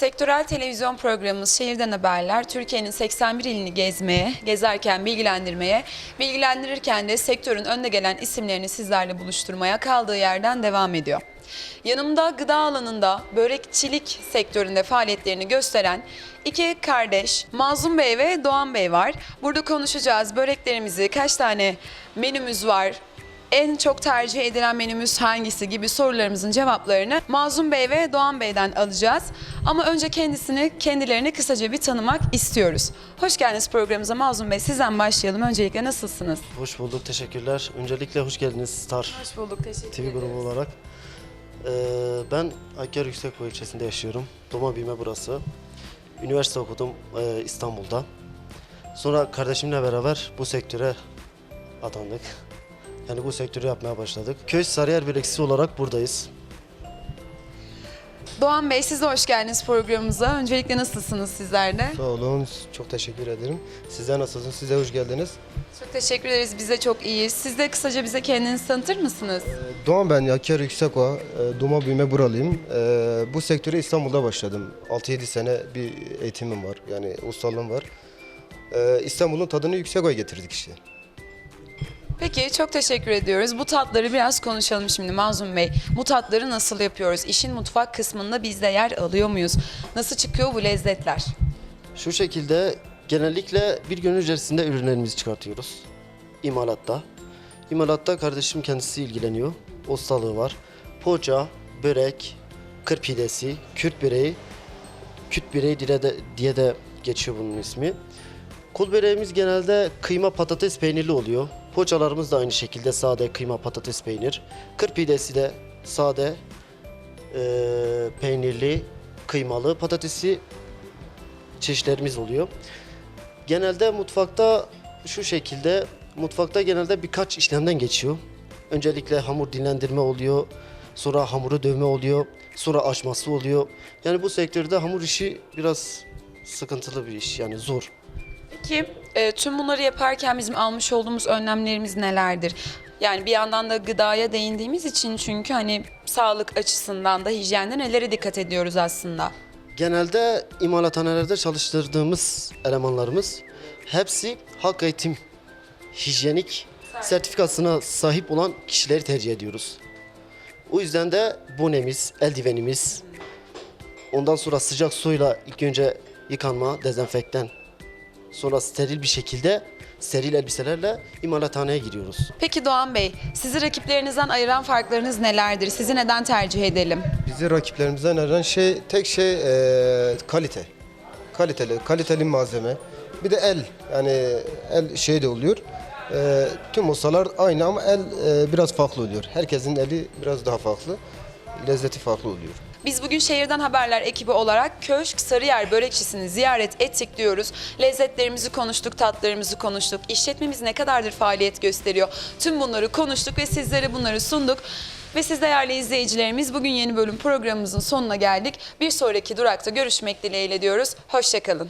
Sektörel televizyon programımız Şehirden Haberler Türkiye'nin 81 ilini gezmeye, gezerken bilgilendirmeye, bilgilendirirken de sektörün önde gelen isimlerini sizlerle buluşturmaya kaldığı yerden devam ediyor. Yanımda gıda alanında börekçilik sektöründe faaliyetlerini gösteren iki kardeş Mazlum Bey ve Doğan Bey var. Burada konuşacağız böreklerimizi, kaç tane menümüz var, en çok tercih edilen menümüz hangisi gibi sorularımızın cevaplarını Mazlum Bey ve Doğan Bey'den alacağız. Ama önce kendisini, kendilerini kısaca bir tanımak istiyoruz. Hoş geldiniz programımıza Mazlum Bey. Sizden başlayalım. Öncelikle nasılsınız? Hoş bulduk, teşekkürler. Öncelikle hoş geldiniz Star Hoş bulduk. Teşekkür TV grubu olarak. Ee, ben Akyar Yüksekkoy ilçesinde yaşıyorum. Doğma büyüme burası. Üniversite okudum e, İstanbul'da. Sonra kardeşimle beraber bu sektöre atandık. Yani bu sektörü yapmaya başladık. Köy Sarıyer Böreksi olarak buradayız. Doğan Bey siz de hoş geldiniz programımıza. Öncelikle nasılsınız sizler de? Sağ olun, çok teşekkür ederim. Sizler nasılsınız? Size hoş geldiniz. Çok teşekkür ederiz. Biz de çok iyiyiz. Siz de kısaca bize kendinizi tanıtır mısınız? Ee, Doğan ben Yaker Yüksekova, e, doğma büyüme buralıyım. Ee, Bu sektöre İstanbul'da başladım. 6-7 sene bir eğitimim var, yani ustalığım var. Ee, İstanbul'un tadını Yüksekova'ya getirdik işte. Peki çok teşekkür ediyoruz. Bu tatları biraz konuşalım şimdi Mazlum Bey. Bu tatları nasıl yapıyoruz? İşin mutfak kısmında biz de yer alıyor muyuz? Nasıl çıkıyor bu lezzetler? Şu şekilde genellikle bir gün içerisinde ürünlerimizi çıkartıyoruz. İmalatta. İmalatta kardeşim kendisi ilgileniyor. Ustalığı var. Poğaça, börek, kır pidesi, Kürt böreği, Kürt böreği diye de, diye de geçiyor bunun ismi. Kul böreğimiz genelde kıyma patates peynirli oluyor. Poğaçalarımız da aynı şekilde sade kıyma patates peynir. Kır pidesi de sade eee, peynirli, kıymalı patatesi çeşitlerimiz oluyor. Genelde mutfakta şu şekilde, mutfakta genelde birkaç işlemden geçiyor. Öncelikle hamur dinlendirme oluyor, sonra hamuru dövme oluyor, sonra açması oluyor. Yani bu sektörde hamur işi biraz sıkıntılı bir iş yani zor. Peki e, tüm bunları yaparken bizim almış olduğumuz önlemlerimiz nelerdir? Yani bir yandan da gıdaya değindiğimiz için çünkü hani sağlık açısından da hijyende nelere dikkat ediyoruz aslında? Genelde imalathanelerde çalıştırdığımız elemanlarımız hepsi halk eğitim hijyenik sertifikasına sahip olan kişileri tercih ediyoruz. O yüzden de bonemiz, eldivenimiz, ondan sonra sıcak suyla ilk önce yıkanma, dezenfektan, sonra steril bir şekilde steril elbiselerle imalathaneye giriyoruz. Peki Doğan Bey, sizi rakiplerinizden ayıran farklarınız nelerdir? Sizi neden tercih edelim? Bizi rakiplerimizden ayıran şey, tek şey e, kalite. Kaliteli, kaliteli malzeme. Bir de el, yani el şey de oluyor. E, tüm ustalar aynı ama el e, biraz farklı oluyor. Herkesin eli biraz daha farklı. Lezzeti farklı oluyor. Biz bugün Şehirden Haberler ekibi olarak Köşk Sarıyer Börekçisi'ni ziyaret ettik diyoruz. Lezzetlerimizi konuştuk, tatlarımızı konuştuk. İşletmemiz ne kadardır faaliyet gösteriyor? Tüm bunları konuştuk ve sizlere bunları sunduk. Ve siz değerli izleyicilerimiz bugün yeni bölüm programımızın sonuna geldik. Bir sonraki durakta görüşmek dileğiyle diyoruz. Hoşçakalın.